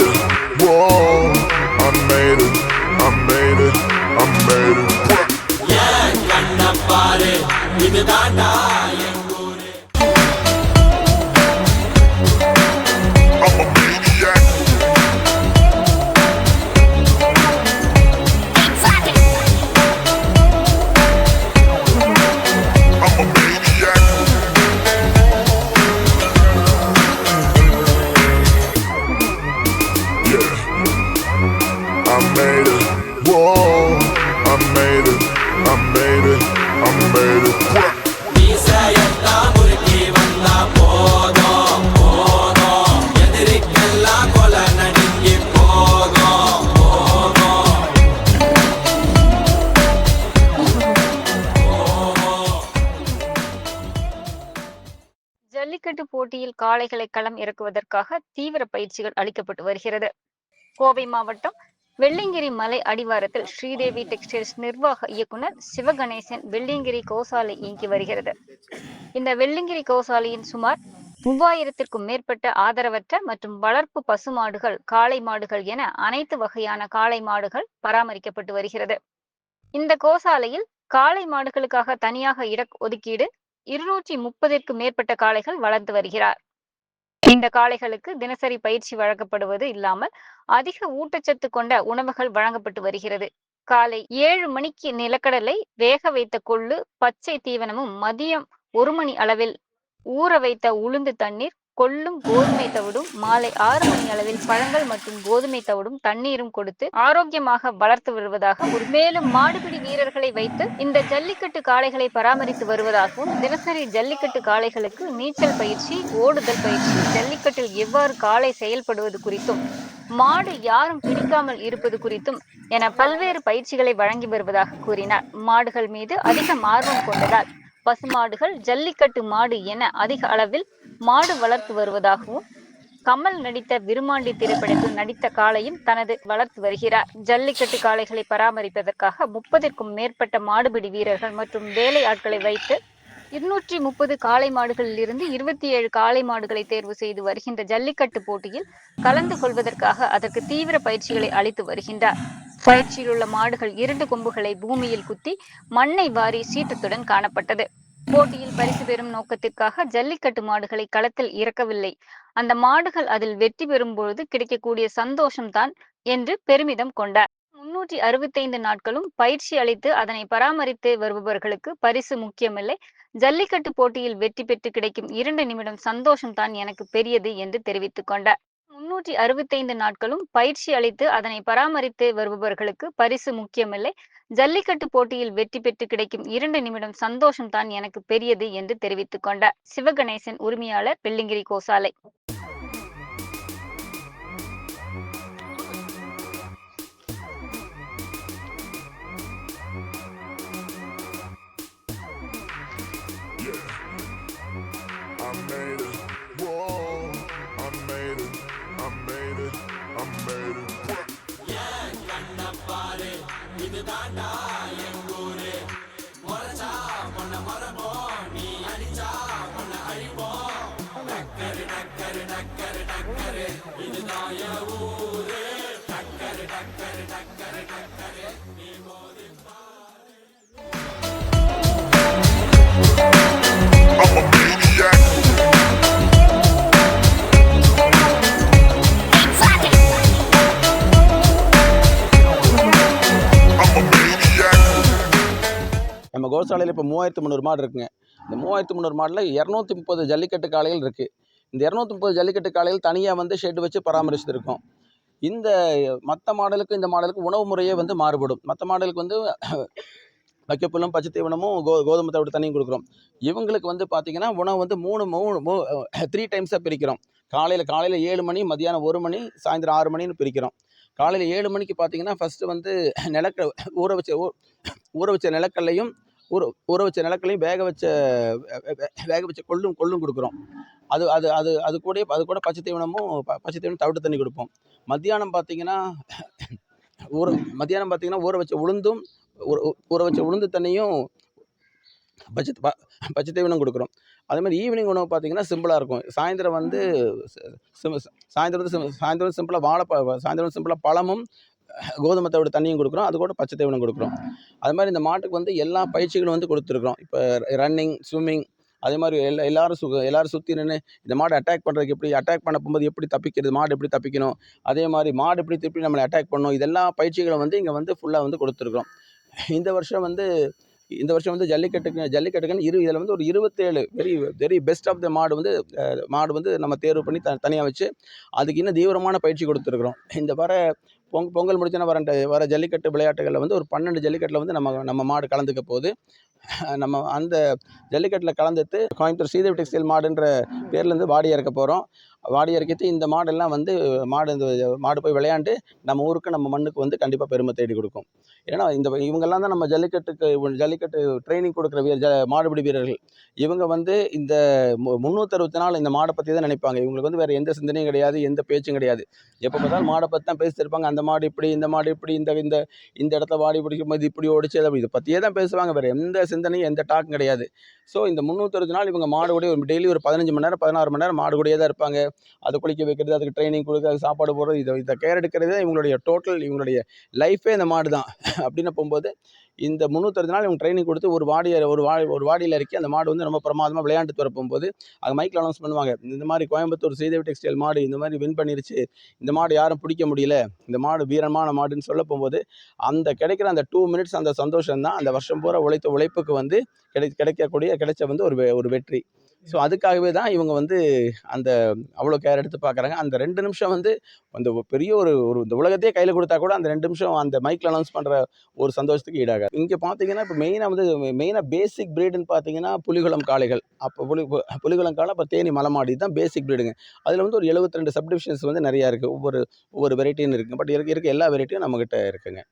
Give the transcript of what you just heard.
made it. Whoa, I made it. I made it. I made it. Yeah, கண்ணப்பாரு இதுதான்டா ஜல்லிக்கட்டு போட்டியில் காளைகளை களம் இறக்குவதற்காக தீவிர பயிற்சிகள் அளிக்கப்பட்டு வருகிறது. கோவை மாவட்டம் வெள்ளிங்கிரி மலை அடிவாரத்தில் ஸ்ரீதேவி டெக்ஸ்டைல்ஸ் நிர்வாக இயக்குனர் சிவகணேசன் வெள்ளிங்கிரி கோசாலை இயங்கி வருகிறது. இந்த வெள்ளிங்கிரி கோசாலையின் சுமார் மூவாயிரத்திற்கும் மேற்பட்ட ஆதரவற்ற மற்றும் வளர்ப்பு பசுமாடுகள் காளை மாடுகள் என அனைத்து வகையான காளை மாடுகள் பராமரிக்கப்பட்டு வருகிறது. இந்த கோசாலையில் காளை மாடுகளுக்காக தனியாக இட ஒதுக்கீடு இருநூற்றி முப்பதிற்கு மேற்பட்ட காளைகள் வளர்த்து வருகிறார். இந்த காளைகளுக்கு தினசரி பயிற்சி வழங்கப்படுவது இல்லாமல் அதிக ஊட்டச்சத்து கொண்ட உணவுகள் வழங்கப்பட்டு வருகிறது. காலை ஏழு மணிக்கு நிலக்கடலை வேக வைத்த கொள்ளு பச்சை தீவனமும் மதியம் ஒரு மணி அளவில் ஊற வைத்த உளுந்து தண்ணீர் கொள்ளும் கோதுமை தவிடும் மாலை ஆறு மணி அளவில் பழங்கள் மற்றும் கோதுமை தவிடும் தண்ணீரும் கொடுத்து ஆரோக்கியமாக வளர்த்து வருவதாக மேலும் மாடுபிடி வீரர்களை வைத்து இந்த ஜல்லிக்கட்டு காளைகளை பராமரித்து வருவதாகவும் தினசரி ஜல்லிக்கட்டு காளைகளுக்கு நீச்சல் பயிற்சி ஓடுதல் பயிற்சி ஜல்லிக்கட்டில் எவ்வாறு காளை செயல்படுவது குறித்தும் மாடு யாரும் பிடிக்காமல் இருப்பது குறித்தும் என பல்வேறு பயிற்சிகளை வழங்கி வருவதாக கூறினார். மாடுகள் மீது அதிக ஆர்வம் கொண்டதால் பசுமாடுகள் ஜல்லிக்கட்டு மாடு என அதிக அளவில் மாடு வளர்த்து வருவதாகவும் கமல் நடித்த விருமாண்டி திரைப்படத்தில் நடித்த காளையும் தனது வளர்த்து வருகிறார். ஜல்லிக்கட்டு காளைகளை பராமரிப்பதற்காக முப்பதிற்கும் மேற்பட்ட மாடுபிடி வீரர்கள் மற்றும் வேலை ஆட்களை வைத்து இருநூற்றி முப்பது காளை மாடுகளில் இருந்து இருபத்தி ஏழு காளை மாடுகளை தேர்வு செய்து வருகின்ற ஜல்லிக்கட்டு போட்டியில் கலந்து கொள்வதற்காக அதற்கு தீவிர பயிற்சிகளை அளித்து வருகின்றார். பயிற்சியில் உள்ள மாடுகள் இரண்டு கொம்புகளை பூமியில் குத்தி மண்ணை வாரி சீற்றத்துடன் காணப்பட்டது. போட்டியில் பரிசு பெறும் நோக்கத்திற்காக ஜல்லிக்கட்டு மாடுகளை களத்தில் இறக்கவில்லை. அந்த மாடுகள் அதில் வெற்றி பெறும் பொழுது கிடைக்கக்கூடிய சந்தோஷம்தான் என்று பெருமிதம் கொண்டார். முன்னூற்றி அறுபத்தைந்து நாட்களும் பயிற்சி அளித்து அதனை பராமரித்து வருபவர்களுக்கு பரிசு முக்கியமில்லை. ஜல்லிக்கட்டு போட்டியில் வெற்றி பெற்று கிடைக்கும் இரண்டு நிமிடம் சந்தோஷம்தான் எனக்கு பெரியது என்று தெரிவித்துக் கொண்டார். முன்னூற்றி அறுபத்தைந்து நாட்களும் பயிற்சி அளித்து அதனை பராமரித்து வருபவர்களுக்கு பரிசு முக்கியமில்லை. ஜல்லிக்கட்டு போட்டியில் வெற்றி பெற்று கிடைக்கும் இரண்டு நிமிடம் சந்தோஷம் தான் எனக்கு பெரியது என்று தெரிவித்துக் கொண்டார். சிவகணேசன் உரிமையாளர் வெள்ளிங்கிரி கோசாலை. I made it. இது தாண்டா எங்கூரு முறைச்சா பொண்ண மரபோம் நீ அடிச்சா பொண்ண அழிப்போம் டக்கரு டக்கரு டக்கரு டக்கரு இதுதான் என் நம்ம கோசாலையில் இப்போ மூவாயிரத்து முந்நூறு மாடு இருக்குங்க. இந்த மூவாயிரத்து முந்நூறு மாடில் இரநூத்தி முப்பது ஜல்லிக்கட்டு காளைகள் இருக்குது இந்த இரநூத்தி முப்பது ஜல்லிக்கட்டு காளைகள் தனியாக வந்து ஷெட் வச்சு பராமரிச்சுருக்கோம். இந்த மற்ற மாடலுக்கு இந்த மாடலுக்கு உணவு முறையே வந்து மாறுபடும். மற்ற மாடலுக்கு வந்து வைக்கப்புல்லும் பச்சை தீவனமும் கோ கோதுமை தவிட்டு தண்ணியும் கொடுக்குறோம். இவங்களுக்கு வந்து பார்த்திங்கன்னா உணவு வந்து மூணு மூணு மூ த்ரீ டைம்ஸாக பிரிக்கிறோம். காலையில் காலையில் ஏழு மணி மதியானம் ஒரு மணி சாயந்தரம் ஆறு மணின்னு பிரிக்கிறோம். காலையில் ஏழு மணிக்கு பார்த்தீங்கன்னா ஃபஸ்ட்டு வந்து நிலக்க ஊற வச்ச ஊ- ஊற வச்ச நிலக்கல்லையும் ஊற ஊற வச்ச நிலக்கல்லையும் வேக வச்ச வே- வேக வச்ச கொள்ளும் கொள்ளும் கொடுக்குறோம். அது அது அது அது கூட அது கூட பச்சை தீவனமும் பச்சை தீவனம் தவிட்டு தண்ணி கொடுப்போம். மத்தியானம் பார்த்தீங்கன்னா ஊற மத்தியானம் பார்த்தீங்கன்னா ஊற வச்ச உளுந்தும் ஊற ஊற வச்ச உளுந்து தண்ணியும் பச்சை ப- பச்சை தீவனம் கொடுக்குறோம். அதே மாதிரி ஈவினிங் உணவு பார்த்தீங்கன்னா சிம்பிளாக இருக்கும். சாயந்தரம் வந்து சி- சாயந்தரம் வந்து சாயந்தரம் சிம்பிளாக வாழைப்ப சாயந்தரம் சிம்பிளாக பழமும் கோதுமை தவிட தண்ணியும் கொடுக்குறோம். அது கூட பச்சை தீவனம் கொடுக்குறோம். அது மாதிரி இந்த மாட்டுக்கு வந்து எல்லா பயிற்சிகளும் வந்து கொடுத்துருக்குறோம். இப்போ ரன்னிங் ஸ்விம்மிங் அதே மாதிரி எல்லா எல்லாரும் சு எல்லாரும் சுற்றி நின்று இந்த மாடு அட்டாக் பண்ணுறதுக்கு எப்படி அட்டாக் பண்ண போகும்போது எப்படி தப்பிக்கிறது மாடு எப்படி தப்பிக்கணும் அதே மாதிரி மாடு எப்படி திருப்பி நம்மளை அட்டாக் பண்ணணும் இதெல்லாம் பயிற்சிகளும் வந்து இங்கே வந்து ஃபுல்லாக வந்து கொடுத்துருக்குறோம். இந்த வருஷம் வந்து இந்த வருஷம் வந்து ஜல்லிக்கட்டுக்கு ஜல்லிக்கட்டுக்குன்னு இரு இதில் வந்து ஒரு இருபத்தேழு very very best of the மாடு வந்து மாடு வந்து நம்ம தேர்வு பண்ணி த தனியாக வச்சு அதுக்கு இன்னும் தீவிரமான பயிற்சி கொடுத்துருக்குறோம். இந்த வர பொங் பொங்கல் முடிச்சுன்னா வர வர ஜல்லிக்கட்டு விளையாட்டுகளில் வந்து ஒரு பன்னெண்டு ஜல்லிக்கட்டில் வந்து நம்ம நம்ம மாடு கலந்துக்க போகுது. நம்ம அந்த ஜல்லிக்கட்டில் கலந்துட்டு கோயம்புத்தூர் ஸ்ரீதேவி டெக்ஸ்டைல் மாடுன்ற பேர்லேருந்து வாடி இறக்க போகிறோம் வாடி இறக்கிட்டு இந்த மாடெல்லாம் வந்து மாடு இந்த மாடு போய் விளையாண்டு நம்ம ஊருக்கு நம்ம மண்ணுக்கு வந்து கண்டிப்பாக பெருமை தேடி கொடுக்கும். ஏன்னா இந்த இவங்கெல்லாம் தான் நம்ம ஜல்லிக்கட்டுக்கு ஜல்லிக்கட்டு ட்ரைனிங் கொடுக்குற வீர ஜ மாடுபிடி வீரர்கள். இவங்க வந்து இந்த மு முந்நூற்றறுபத்தி நாலு இந்த மாடை பற்றி தான் நினைப்பாங்க. இவங்களுக்கு வந்து வேறு எந்த சிந்தனையும் கிடையாது எந்த பேச்சும் கிடையாது. எப்போ பார்த்தாலும் மாடை பற்றி தான் பேசிட்டு இருப்பாங்க. அந்த மாடு இப்படி இந்த மாடு இப்படி இந்த இந்த இந்த இடத்துல வாடி பிடிக்கும் போது இப்படி ஓடிச்சு அதை இதை பற்றியே தான் பேசுவாங்க. வேறு எந்த சிந்தனையும் எந்த டாக்கும் கிடையாது. ஸோ இந்த முந்நூற்றறுபத்தி நாள் இவங்க மாடு கூட ஒரு டெய்லி ஒரு பதினஞ்சு மணி நேரம் பதினாறு மணி நேரம் மாடு கூடயே தான் இருப்பாங்க. அது குளிக்க வைக்கிறது அதுக்கு ட்ரைனிங் கொடுக்க அதுக்கு சாப்பாடு போடுறது இதை இதை கேர் எடுக்கிறதே இவங்களுடைய டோட்டல் இவங்களுடைய லைஃபே இந்த மாடு தான் அப்படின்னு போகும்போது இந்த முந்நூற்றறுபது நாள் இவங்க ட்ரைனிங் கொடுத்து ஒரு வாடியை ஒரு வா ஒரு வாடியில் இறக்கி அந்த மாடு வந்து ரொம்ப பிரமாதமாக விளையாண்டு வர போகும்போது அது மைக்கில் அனௌன்ஸ் பண்ணுவாங்க இந்த மாதிரி கோயம்புத்தூர் ஸ்ரீதேவி டெக்ஸ்டைல் மாடு இந்த மாதிரி வின் பண்ணிருச்சு இந்த மாடு யாரும் பிடிக்க முடியல இந்த மாடு வீரமான மாடுன்னு சொல்ல போகும்போது அந்த கிடைக்கிற அந்த டூ மினிட்ஸ் அந்த சந்தோஷம் தான் அந்த வருஷம் பூரா உழைத்த உழைப்புக்கு வந்து கிடை கிடைக்கக்கூடிய கிடைச்ச வந்து ஒரு ஒரு வெற்றி. ஸோ அதுக்காகவே தான் இவங்க வந்து அந்த அவ்வளோ கேர் எடுத்து பார்க்குறாங்க. அந்த ரெண்டு நிமிஷம் வந்து அந்த பெரிய ஒரு ஒரு இந்த உலகத்தையே கையில் கொடுத்தா கூட அந்த ரெண்டு நிமிஷம் அந்த மைக்கில் அனௌன்ஸ் பண்ணுற ஒரு சந்தோஷத்துக்கு ஈடாகாது. இங்கே பார்த்தீங்கன்னா இப்போ மெயினாக வந்து மெயினாக பேசிக் ப்ரீடுன்னு பார்த்தீங்கன்னா புலிகுளம் காளைகள். அப்போ புலி புலிகுளம் காளை அப்போ தேனி மலமாடி தான் பேசிக் ப்ரீடுங்க அதில் வந்து ஒரு 72 ரெண்டு சப்டிவிஷன்ஸ் வந்து நிறையா இருக்குது ஒவ்வொரு ஒவ்வொரு வெரைட்டின்னு இருக்குது பட் இருக்க இருக்க எல்லா வெரைட்டியும் நம்மக்கிட்ட இருக்குங்க.